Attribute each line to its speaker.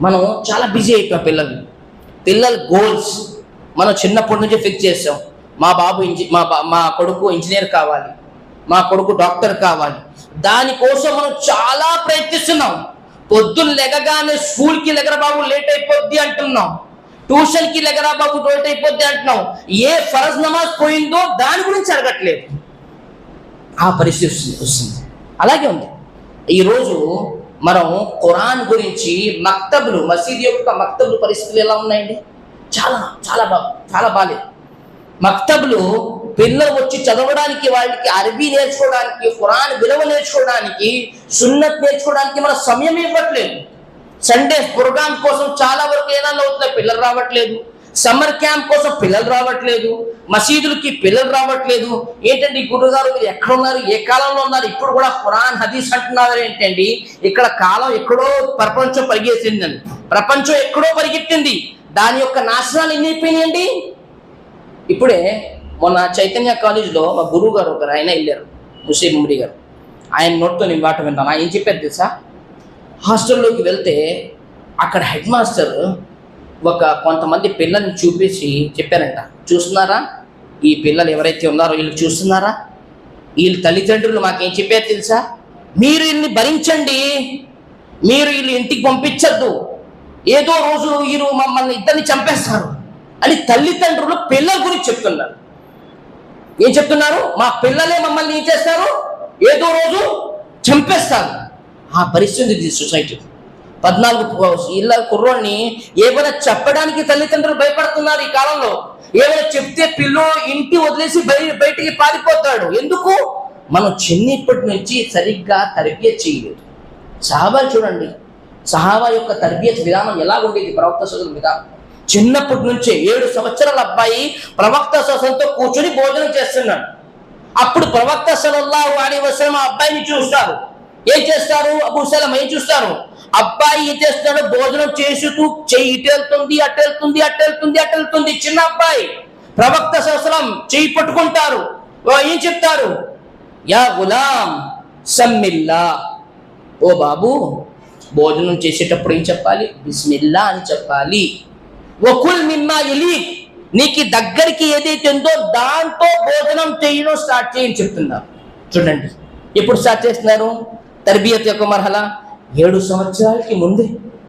Speaker 1: మనం చాలా బిజీ అయిపోయాం పిల్లలు పిల్లల గోల్స్ మనం చిన్నప్పటి నుంచి ఫిక్స్ చేసాం. మా బాబు ఇంజి మా మా కొడుకు ఇంజనీర్ కావాలి. మా కొడుకు డాక్టర్ కావాలి. దానికోసం మనం చాలా ప్రయత్నిస్తున్నాం. పొద్దున్న లెగగానే స్కూల్కి లెగర బాబు లేట్ అయిపోద్ది అంటున్నాం. ట్యూషన్కి లెగరా బాబు లేట్ అయిపోద్ది అంటున్నాం. ఏ ఫరజ్ నమాజ్ పోయిందో దాని గురించి అడగట్లేదు. ఆ పరిస్థితి వస్తుంది. అలాగే ఉంది. ఈరోజు మనం ఖురాన్ గురించి మక్తబులు మసీద్ యొక్క మక్తబులు పరిస్థితులు ఎలా ఉన్నాయండి? చాలా చాలా బా చాలా బాగాలేదు మక్తబులు పిల్లలు వచ్చి చదవడానికి వాళ్ళకి అరబీ నేర్చుకోవడానికి ఖురాన్ విలువ నేర్చుకోవడానికి సున్నత్ నేర్చుకోవడానికి మన సమయం ఇవ్వట్లేదు. సండే ప్రోగ్రామ్ కోసం చాలా వరకు ఏదైనా అవుతున్నాయి పిల్లలు రావట్లేదు. సమ్మర్ క్యాంప్ కోసం పిల్లలు రావట్లేదు మసీదులకి పిల్లలు రావట్లేదు. ఏంటండి గురుగారు? మీరు ఎక్కడ ఉన్నారు ఏ కాలంలో ఉన్నారు? ఇప్పుడు కూడా ఖురాన్ హదీస్ అంటున్నారు ఏంటండి? ఇక్కడ కాలం ఎక్కడో ప్రపంచం పరిగెత్తిందండి. ప్రపంచం ఎక్కడో పరిగెత్తింది. దాని యొక్క నాశనాలు ఎన్ని అయిపోయినాయండి? ఇప్పుడే మొన్న చైతన్య కాలేజీలో మా గురువు గారు ఒకరు ఆయన వెళ్ళారు ముసీబ్ ముడి గారు. ఆయన నోట్తో నేను మాట విన్నాను ఆయన ఏం చెప్పారు తెలుసా? హాస్టల్లోకి వెళ్తే అక్కడ హెడ్ మాస్టర్ ఒక కొంతమంది పిల్లల్ని చూపించి చెప్పారంట. చూస్తున్నారా? ఈ పిల్లలు ఎవరైతే ఉన్నారో వీళ్ళు చూస్తున్నారా? వీళ్ళ తల్లిదండ్రులు మాకేం చెప్పారు తెలుసా? మీరు వీళ్ళని భరించండి. మీరు వీళ్ళు ఇంటికి పంపించద్దు. ఏదో రోజు వీరు మమ్మల్ని ఇద్దరిని చంపేస్తారు. అని తల్లిదండ్రులు పిల్లల గురించి చెప్తున్నారు. ఏం చెప్తున్నారు? మా పిల్లలే మమ్మల్ని ఏం చేస్తారు? ఏదో రోజు చంపేస్తారు. ఆ పరిస్థితి ఇది సొసైటీ పద్నాలుగు ఇళ్ళ కుర్రోడిని ఏమైనా చెప్పడానికి తల్లిదండ్రులు భయపడుతున్నారు ఈ కాలంలో? ఏమైనా చెప్తే పిల్లో ఇంటి వదిలేసి బయటికి పారిపోతాడు. ఎందుకు? మనం చిన్నప్పటి నుంచి సరిగ్గా తరబియత్ చేయలేదు. సహాబా చూడండి. సహాబా యొక్క తరబియత్ విధానం ఎలా ఉండేది ప్రవక్త సోదరుల విధానం చిన్నప్పటి నుంచే ఏడు సంవత్సరాల అబ్బాయి ప్రవక్త సోసంతో కూర్చొని భోజనం చేస్తున్నాడు. అప్పుడు ప్రవక్త సలల్లాహు అలైహి వసలం ఆ అబ్బాయిని చూస్తారు. ఏం చేస్తారు? అబూసలం ఏం చూస్తారు? అబ్బాయి ఏం చేస్తాడు భోజనం చేస్తూ చెయ్యి ఇటెళ్తుంది అటెళ్తుంది అటెళ్తుంది అటెళ్తుంది చిన్న అబ్బాయి. ప్రవక్త శాస్త్రం చెయ్యి పట్టుకుంటారు. ఏం చెప్తారు? యా గులాం సమ్మిల్లా. ఓ బాబు భోజనం చేసేటప్పుడు ఏం చెప్పాలి? బిస్మిల్లా అని చెప్పాలి. వకుల్ మిమ్మా ఎలి నీకు దగ్గరికి ఏదైతే ఉందో దాంతో భోజనం చేయడం స్టార్ట్ చేయని చెప్తున్నారు. చూడండి. ఎప్పుడు స్టార్ట్ చేస్తున్నారు? తర్బియత్ యొక్క మరహలా? ఏడు సంవత్సరాలకి ముందే